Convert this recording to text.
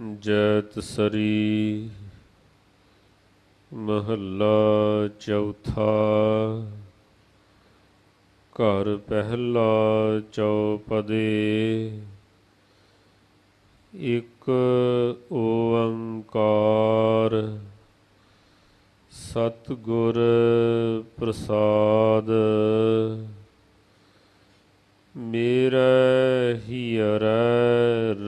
ਜੈਤ ਸਰੀ ਮਹੱਲਾ ਚੌਥਾ ਘਰ ਪਹਿਲਾ ਚੌਪਦੇ ਇਕ ਓੰਕਾਰ ਸਤਿਗੁਰ ਪ੍ਰਸਾਦ ਮੇਰਾ ਹੀਰੈ